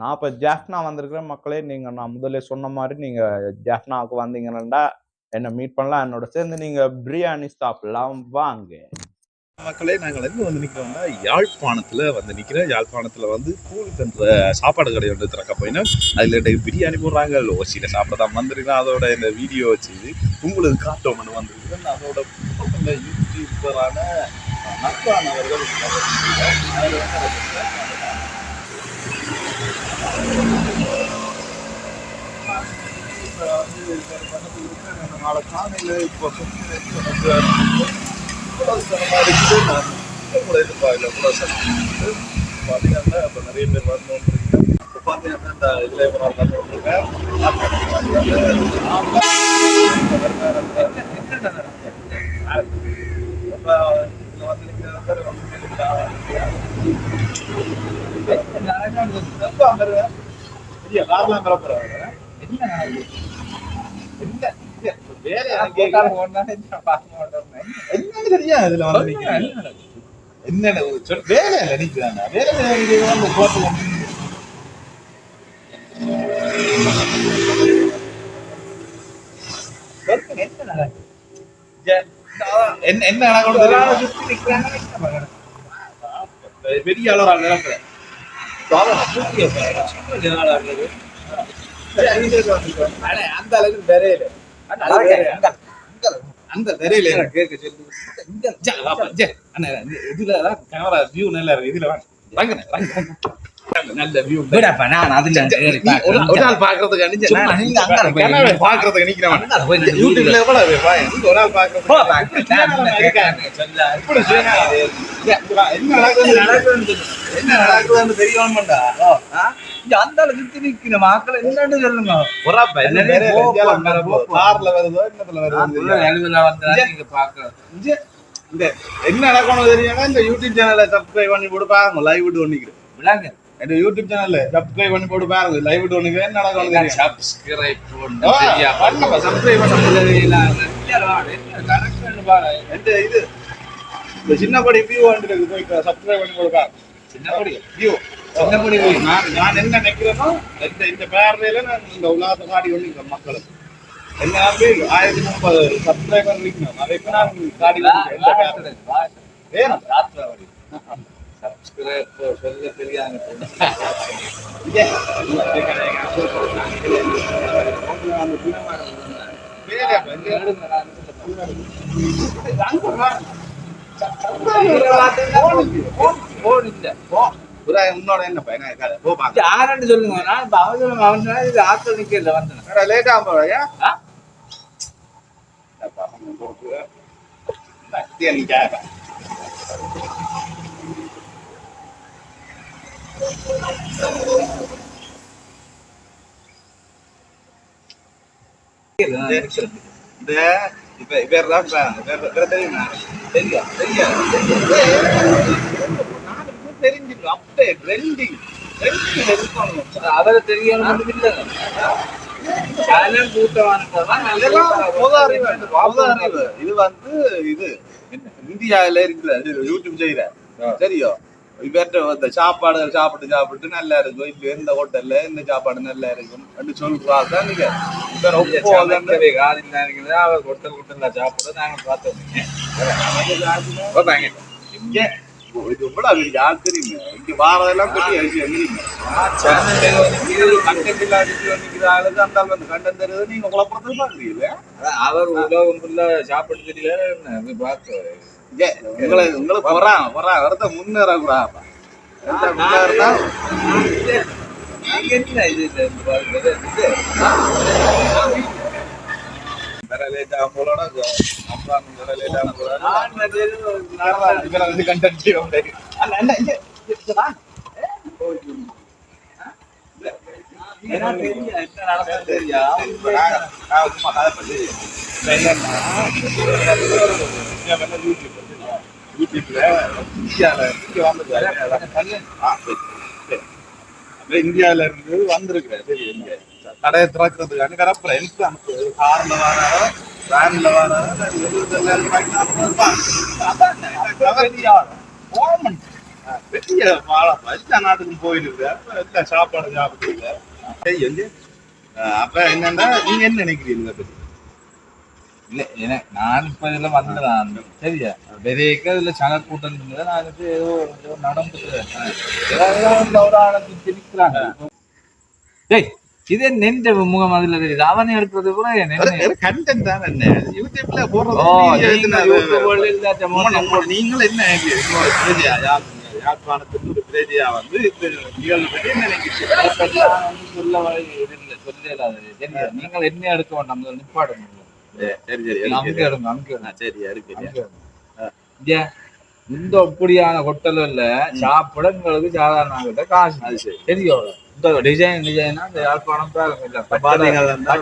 நான் இப்போ ஜாஃப்னா வந்திருக்கிற மக்களே நீங்கள் நான் முதல்ல சொன்ன மாதிரி நீங்கள் ஜாஃப்னாவுக்கு வந்தீங்கன்னா என்னை மீட் பண்ணலாம். என்னோட சேர்ந்து நீங்கள் பிரியாணி சாப்பிடலாம். வாங்க. மக்களே நாங்கள் எங்கே வந்து நிற்கிறோம்னா யாழ்ப்பாணத்தில் வந்து நிற்கிறோம் யாழ்ப்பாணத்தில் வந்து கூழ்கன்ற சாப்பாடு கடை ஒன்று திறக்க போயினோம். அதில் இன்றைக்கு பிரியாணி போடுறாங்க. ஓசியில் சாப்பிட தான் வந்திருக்கேன். அதோட இந்த வீடியோ வச்சு உங்களுக்கு காட்டோம்னு வந்திருக்கிறேன் அதோட பக்கத்துல யூடியூபரான நட்பான் அவர்கள் அதுல வந்து இப்ப வந்து பக்கத்துல இருக்கிற நாளை காலையில இப்போ இவ்வளவு இருக்குது நான் கூட எதிர்பார்க்கல இவ்வளவு சக்தி பார்த்தீங்கன்னா இப்போ நிறைய பேர் வரணும் இப்போ பார்த்தீங்கன்னா இந்த இதில் ஒரு நாள் வந்துருக்கேன் கார்லாம் கிளம்புறாங்க என்ன ஒரு சொல் வேலை ஜ- என்ன என்ன பெரிய அளவு நிரப்புற அந்த அளவுக்கு தெரியல அந்த தெரியல ஜா. அண்ணா, இந்த இதுல camera view நல்லா இருக்கு. இதுல வாங்க. வாங்க. விடப்பா, நான் அதுல ஒரு அந்தால போய் camera பார்க்கறதுக்கு நிக்கிறவன். யூடியூப்ல ஒரு. என்ன நடக்குது? என்ன நடக்குதுன்னு தெரியணும்டா. இங்க அந்தால சுத்தி நிக்கிற மக்கள் என்னன்னு சொல்லுங்க. ஒரு ஆள் பா, என்ன. கார்ல வருதோ என்னத்துல வருதோ இந்த நடக்கணும் தெரியுமா? இந்த யூடியூப் சேனலை சப்ஸ்கிரைப் பண்ணி போட்டு பாருங்க லைவ் விட்டு ஒண்ணிக்கிறேன் விளாங்க. இந்த யூடியூப் சேனல்ல சப்ஸ்கிரைப் பண்ணி போட்டு பாருங்க லைவ் ஒண்ணிக்கிறேன் என்ன நடக்கணும் தெரியும் சப்ஸ்கிரைப் பண்ணுப்பா, subscribe பண்ண இந்த இது இந்த சின்ன படி வியூ வந்துருக்கு போய் சப்ஸ்கிரைப் பண்ணி போட்டு பாருங்க சின்னபடி வியூ சின்னபடி நான் நான் என்ன நினைக்கிறேனோ இந்த இந்த பேர்ல நான் இந்த உலகத்தை காட்டி கொண்டிருக்கேன் மக்களுக்கு என்ன நம்பி ஆயிரத்தி முப்பது சப்ஸ்கிரைபர் இருக்கணும் அதை இப்ப நான் காட்டி கொண்டிருக்கேன் சொல்ல தெரியாங்க உன்னோட என்ன பையனா இருக்காது போ யாருன்னு சொல்லுங்க நான் இப்ப அவசரம் அவசரம் இது ஆட்கள் நிக்கல வந்து லேட்டா போறியா ஆ? நீ இந்த இப்ப இவர் தான் பாருங்க. வேற- வேற தெரியுமா? தெரியா? தெரியா? நானுக்கு தெரிஞ்சிடும். அப்படியே அவரை தெரியாம சேனல் அறிவு. அறிவு. இது வந்து இது இந்தியாவில இருக்கிற யூடியூப் செய்யற சரியோ இவர்கிட்ட இந்த சாப்பாடு சாப்பிட்டு சாப்பிட்டு நல்லா இருக்கும். இப்ப எந்த ஹோட்டல்ல எந்த சாப்பாடு நல்லா இருக்கும் அப்படி சொல்றாரு தான் நீங்க இவர் ஒப்போ வந்து அவர் கொட்டல் கொட்டல சாப்பிட நாங்க பார்த்தோம் இங்க இது தெரியுங்க இங்க வாரதெல்லாம் பெரிய விஷயம் கண்டென்ட் இல்லாத அந்த ஆள் வந்து கண்டென்ட் தருது நீங்க குழப்பறது பாக்குறீங்க அவர் உலகம் ஃபுல்லா சாப்பிட தெரியல பார்த்தோம் உங்களை உங்களுக்கு வரான் வரான் வரத முன்னேற கூடாது முன்னேறினா தெரியா? என்னன்னா யூடியூப் வந்து யூடியூப்ல இந்தியாவில் இங்கே சரி, இந்தியாவில இருந்து வந்திருக்கிறேன் சரி இங்க கடையை திறக்கிறதுக்கான கரப்புல எனக்கு அனுப்பு கார்ல வராரோ வேன்ல வராரோ கவர்மெண்ட் பெரிய வாழப்பா எல்லா நாட்டுக்கும் போயிருக்கு எல்லா சாப்பாடு சாப்பிட்டு அப்ப என்னன்னா நீங்க என்ன நினைக்கிறீங்க இதை பத்தி இல்ல எனக்கு நான் இப்ப இதுல வந்துதான் சரியா பெரிய இதுல சன கூட்டம் இருந்தது நான் எனக்கு ஏதோ ஏதாவது ஒரு ஆளுக்கு திரிக்கிறாங்க டேய் இதே நெஞ்ச முகம் அதுல தெரியுது அவன் எடுக்கிறது கூட கண்டென்ட் தான் என்ன யூடியூப்ல போடுறது ஓ video நீங்க எதுனா அது- யூடியூப்ல இல்லாத நம்ம- மோசம் நம்ம- நீங்கள் என்ன யாழ்ப்பாணத்துக்கு ஒரு பிரதியா வந்து இந்த நிகழ்வு பற்றி நினைக்கிறீங்க நான் வந்து சொல்ல வழி இல்லை சொல்ல இல்லாத சரியா நீங்கள் என்ன எடுக்க வேண்டாம் நிப்பாடுங்க சரி சரி சரி இந்த அப்படியான ஹோட்டல்ல சாப்பிட உங்களுக்கு சாதாரண காசு. தெரியும் இந்த டிசைன் டிசைனா இந்த யாழ்ப்பாணம் இல்ல பாத்தீங்கன்னா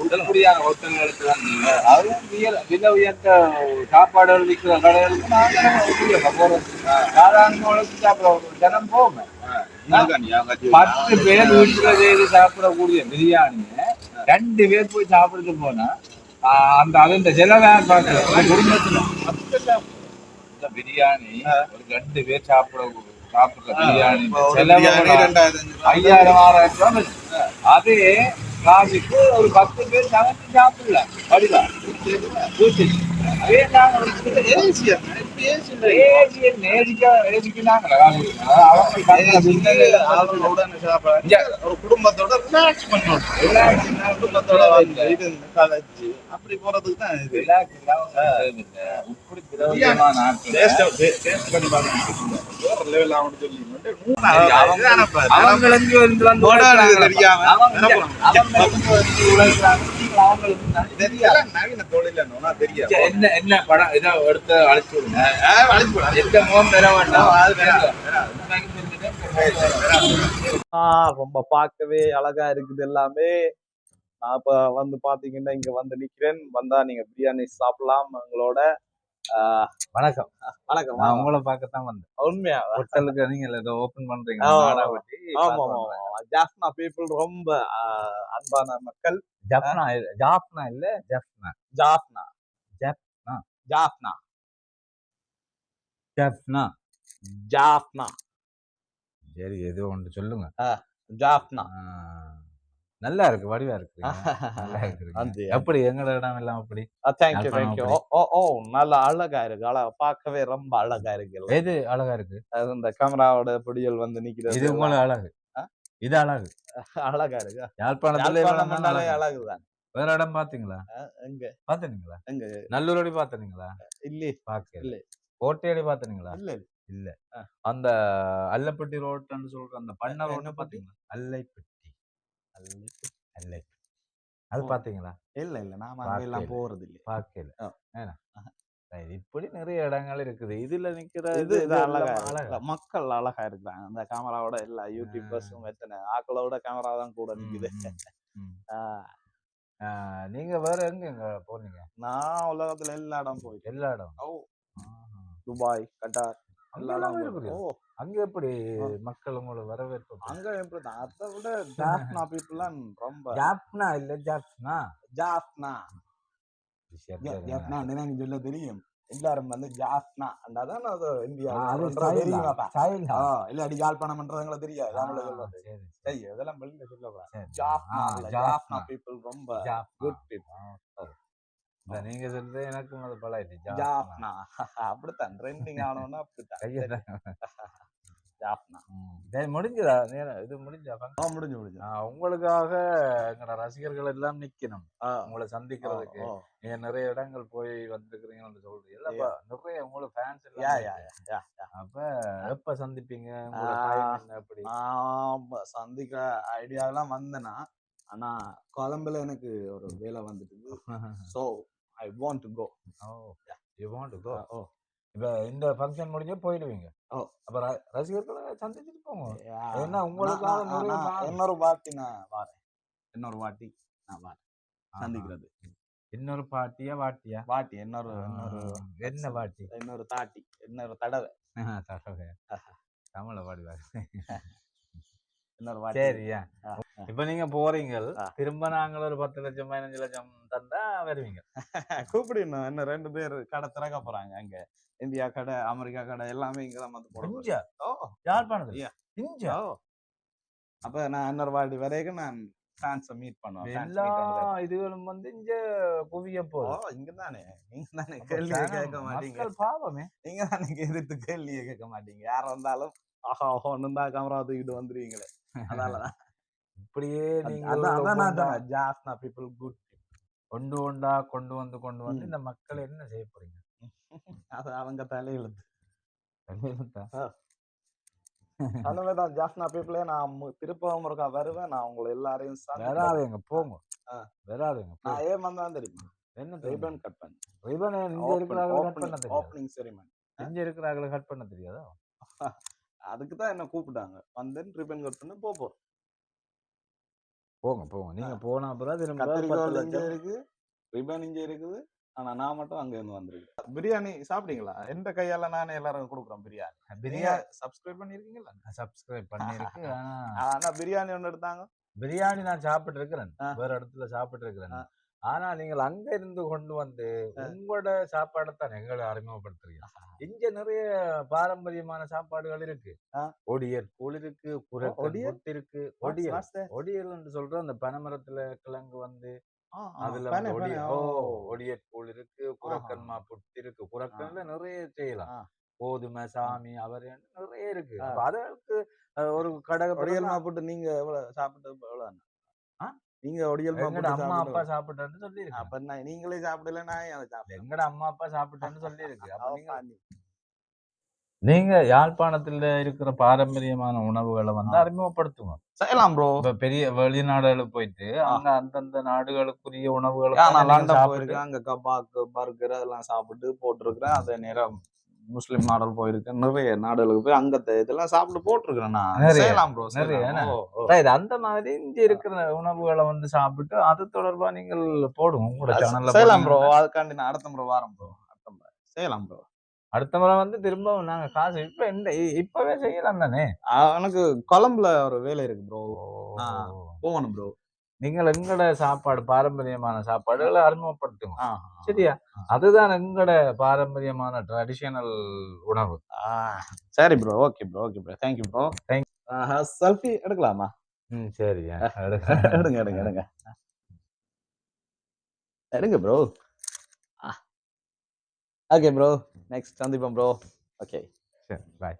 உடற்படியான ஹோட்டல்களுக்கு தான் அதுவும் வியல- விலை உயர்த்த சாப்பாடுகள் விற்கிற கடைகளுக்கு நாங்கள் போறோம் சாதாரண சாப்பிட தினம் போவோம் நீங்க ஞாபகம் பத்து பேர் வீட்டுல செய்து சாப்பிடக்கூடிய பிரியாணிய ரெண்டு பேர் போய் சாப்பிட்டு போனா அந்த அது இந்த செலவை பார்க்கல? ஒரு குடும்பத்துல பிரியாணி ஒரு ரெண்டு பேர் சாப்பிட சாப்பிடுற பிரியாணி செலவு. ஐயாயிரம் ஆறாயிரம் ரூபாய். அதே காசுக்கு ஒரு பத்து பேர் சமைச்சு சாப்பிடல. படிதான். பூச்சி. குடும்பத்தோட பண்ணணும். பண்ணா குடும்பத்தோட வந்து இது கலைச்சு, அப்படி போறதுக்கு தான் இது. அவங்களுக்கு. தெரியாம. என்ன? அவங்களுக்கு நவீன தொழில் என்னன்னா தெரியாது. என்ன என்ன படம்? இதை எடுத்து அழைச்சு விடுங்க. எந்த முகம் பெற வேண்டாம். அது ஆ, ரொம்ப பார்க்கவே அழகா இருக்குது எல்லாமே. நான் இப்ப வந்து பாத்தீங்கன்னா இங்க வந்து நிக்கிறேன். வந்தா நீங்க பிரியாணி சாப்பிடலாம் எங்களோட. ஆ, வணக்கம். வணக்கம் நான். உங்களை பார்க்கத்தான் வந்தேன். உண்மையா? ஹோட்டலுக்கு நீங்க ஏதோ ஓபன் பண்றீங்க. ஆமா. நாடா ஜாஃப்னா பீப்புள் ரொம்ப அன்பான மக்கள். ஜப்னா இல்ல ஜாப்னா இல்ல ஜப்னா ஜாஃப்னா. ஜாஃப்னா. ஜாஃப்னா. ஜப்னா ஜாஃப்னா. சரி ஏதோ ஒன்று சொல்லுங்க. ஜாஃப்னா. நல்லா இருக்கு வடிவா இருக்கு எப்படி எங்கட இடம் எல்லாம் அப்படி தேங்க்யூ தேங்க்யூ. ஓ ஓ நல்ல அழகா இருக்கு. அழகா பார்க்கவே ரொம்ப அழகா இருக்கு. எது அழகா இருக்கு? அது இந்த கேமராவோட பிடியல் வந்து நிக்கிறது இது உங்கள அழகு? இது அழகு. அழகா இருக்கு. யாழ்ப்பாணத்துல. அழகுதான். வேற இடம் பாத்தீங்களா எங்க? பாத்தீங்களா எங்க? நல்லூரோடி பாத்தீங்களா இல்லையே பாக்கல இல்ல. கோட்டையடி பாத்தீங்களா இல்ல இல்ல. அந்த அல்லப்பட்டி ரோட்னு சொல்ற அந்த பண்ண ரோடு? பாத்தீங்களா அல்லைப்பட்டி. இல்ல. அல்லைப்பட்டி. அது. பாத்தீங்களா இல்ல இல்ல. நாம எல்லாம். போறது இல்ல பாக்கல. ஏன்னா இப்படி நிறைய இடங்கள் இருக்குது. இதுல நிக்கிற இது அழகா அழகா. மக்கள் அழகா இருக்கிறாங்க. அந்த கேமராவோட எல்லா யூடியூபர்ஸும் எத்தனை ஆக்களோட கேமரா தான் கூட நிக்குது. நீங்க வேற எங்க எங்க போனீங்க? நான் உலகத்துல எல்லா இடம் போயிட்டேன் எல்லா இடம். ஓ. துபாய் கட்டார் எல்லா இடம். ஓ. அங்க எப்படி. மக்கள் உங்களை வரவேற்பு அங்க எப்படிதான்? அதை விட ஜாஃப்னா பீப்புள்லாம் ரொம்ப ஜாப்னா இல்ல ஜாப்னா ஜாஃப்னா. ஜாஃப்னா. எனக்கு சொல்ல தெரியும் எல்லாரும் வந்து ஜாஃப்னா அது இந்தியா தான். இல்லாட்டி யாழ்ப்பாணம் பண்றதுங்கள தெரியாது சரி, இதெல்லாம் வெளியில இல்ல ஜாப்னா. பீப்புள் ரொம்ப ஜாப்னா. குட் பீப்புள் நீங்க சொல்றது எனக்கும் அது பழகிட்டு ஜாஃப்னா அப்படித்தான் ட்ரெண்டிங் ஆனோன்னா அப்படித்தான் சரி, முடிஞ்சதா? நேரம் இது முடிஞ்சா? ஆ, முடிஞ்சு முடிஞ்சு. உங்களுக்காக எங்களோட ரசிகர்கள் எல்லாம் நிக்கணும். உங்களை சந்திக்கிறதுக்கு. நீங்க நிறைய இடங்கள் போய் வந்திருக்கிறீங்கன்னு சொல்றீங்க. இல்லப்பா நிறைய உங்களுக்கு ஃபேன்ஸ் அப்ப எப்ப சந்திப்பீங்க? அப்படி? சந்திக்க ஐடியாலாம் வந்தேனா ஆனா கொலம்புல எனக்கு ஒரு வேலை வந்துட்டு so I want to go oh you want to go oh இப்ப இந்த ஃபங்க்ஷன் முடிஞ்சே போயிடுவீங்க. அப்ப ரசிகர்களை சந்திச்சுட்டு போங்க. ஏன்னா உங்களுக்காக. இன்னொரு வாட்டி நான் வரேன். இன்னொரு வாட்டி நான் வரேன். சந்திக்கிறது. இன்னொரு பாட்டியா வாட்டியா? வாட்டி இன்னொரு இன்னொரு என்ன பாட்டி இன்னொரு தாட்டி இன்னொரு தடவை. தடவை. தமிழ பாடுவார். இன்னொரு வாட்டி. சரியா இப்ப நீங்க போறீங்க. திரும்ப நாங்கள் ஒரு பத்து லட்சம் பதினஞ்சு லட்சம் தந்தா வருவீங்க. கூப்பிடணும் இன்னும் ரெண்டு பேர் கடை திறக்க போறாங்க. அங்க இந்தியா கடை அமெரிக்கா கடை எல்லாமே இங்கதான் வந்து போட போறோம். இஞ்சா ஓ. யாழ்ப்பாணத்துல? Yeah. இஞ்சா ஓ. அப்ப நான் இன்னொரு வாட்டி வரைக்கும் நான் ஃபேன்ஸை மீட் fans எல்லா. இதுகளும் வந்து இங்க குவிய போகுது இங்க தானே? நீங்க தானே கேள்வியை கேட்க மாட்டீங்க. பாவமே. நீங்க தானே எதிர்த்து கேள்வியை கேட்க மாட்டீங்க. யார் வந்தாலும் ஆஹா ஒன்னு தான் கேமரா தூக்கிட்டு வந்துருவீங்களே. அதனாலதான் இப்படியே நீங்க ஜாஸ்னா பீப்புள் குட் ஒன்று ஒன்றா கொண்டு வந்து கொண்டு வந்து. இந்த மக்கள் என்ன செய்ய போறீங்க? அது அவங்க தலையெழுத்து. அந்த மாதிரி தான் ஜாஸ்னா பீப்புளே நான் திருப்பவும் இருக்கா வருவேன். நான் உங்களை எல்லாரையும். வராதுங்க போங்க. வராதுங்க. நான் ஏன் வந்தா தெரியுமா? என்ன தெரியும்? ரிபன் கட் பண்ணி. ரிபன் இங்க இருக்கிறாங்க கட் பண்ண தெரியாது? ஓப்பனிங் செரிமனி இங்க இருக்கிறாங்க கட் பண்ண தெரியாதா? அதுக்கு தான் என்ன கூப்பிட்டாங்க. வந்தேன் ரிபன் கட் பண்ணி போ போறோம். போங்க போங்க. நீங்க போன அப்புறம் திரும்ப இங்க இருக்கு ரிபன் இங்க இருக்குது. ஆனா நான் மட்டும் அங்க இருந்து வந்திருக்கேன். பிரியாணி சாப்பிட்டீங்களா? எந்த கையால நானே எல்லாரும் கொடுக்குறேன் பிரியாணி? பிரியாணி சப்ஸ்கிரைப் பண்ணிருக்கீங்களா? சப்ஸ்கிரைப் பண்ணிருக்கு ஆனா பிரியாணி ஒண்ணு எடுத்தாங்க. பிரியாணி நான் சாப்பிட்டு இருக்கிறேன். வேற இடத்துல சாப்பிட்டு இருக்கிறேன். ஆனா நீங்கள் அங்க இருந்து கொண்டு வந்து உங்களோட சாப்பாடை தான் எங்களை அறிமுகப்படுத்துறீங்க. இங்க நிறைய பாரம்பரியமான சாப்பாடுகள் இருக்கு. ஆ. ஒடியல் கூழ் இருக்கு? புட்டு இருக்கு. that? ஒடியல் என்று சொல்ற அந்த பனைமரத்துல கிழங்கு வந்து அதுல ஓ. ஒடியல் கூழ் இருக்கு புறக்கன்மா புட்டு இருக்கு. புறக்கன்ல நிறைய செய்யலாம். கோதுமை சாமி அவர் நிறைய இருக்கு. அதற்கு ஒரு கடை போட்டு நீங்க எவ்வளவு சாப்பிட்டு எவ்வளவு? நீங்க ஒடியல் அம்மா அப்பா சாப்பிட்டேன்னு சொல்லி அப்ப நான் நீங்களே சாப்பிடல நான் எங்கட அம்மா அப்பா சாப்பிட்டேன்னு சொல்லி இருக்கு நீங்க யாழ்ப்பாணத்துல இருக்கிற பாரம்பரியமான உணவுகளை வந்து. அறிமுகப்படுத்துங்க. செய்யலாம் ப்ரோ இப்ப பெரிய வெளிநாடுகளுக்கு போயிட்டு அங்க அந்தந்த நாடுகளுக்குரிய உணவுகளை நான் லண்டன் போயிருக்கேன். அங்க கபாக்கு பர்கர் அதெல்லாம் சாப்பிட்டு போட்டிருக்கிறேன். அதே நேரம் முஸ்லிம் நாடுகள் போயிருக்கேன் நிறைய நாடுகளுக்கு போய் அங்க இதெல்லாம் சாப்பிட்டு போட்டிருக்கிறேன் நான். செய்யலாம் ப்ரோ நிறைய, அந்த மாதிரி இங்க இருக்கிற உணவுகளை வந்து சாப்பிட்டு அது தொடர்பா நீங்கள் போடுங்க உங்களோட சேனல்ல செய்யலாம் ப்ரோ அதுக்காண்டி நான் அடுத்த முறை வாரம் ப்ரோ அடுத்த முறை. செய்யலாம் ப்ரோ அடுத்த முறை வந்து திரும்பவும் நாங்க காசு இப்ப இந்த இப்பவே செய்யலாம் தானே? எனக்கு கொழம்புல ஒரு வேலை இருக்கு ப்ரோ. போகணும் ப்ரோ நீங்கள் எங்கட சாப்பாடு பாரம்பரியமான சாப்பாடுகளை அறிமுகப்படுத்துங்க. சரியா? அதுதான் எங்கட பாரம்பரியமான ட்ரெடிஷனல் உணவு. சரி bro okay bro okay bro thank you bro Thank- selfie எடுக்கலாமா? ம் சரியா எடுங்க. எடுங்க எடுங்க எடுங்க. ப்ரோ ஓகே ப்ரோ நெக்ஸ்ட் சந்திப்போம் ப்ரோ ஓகே சரி பாய்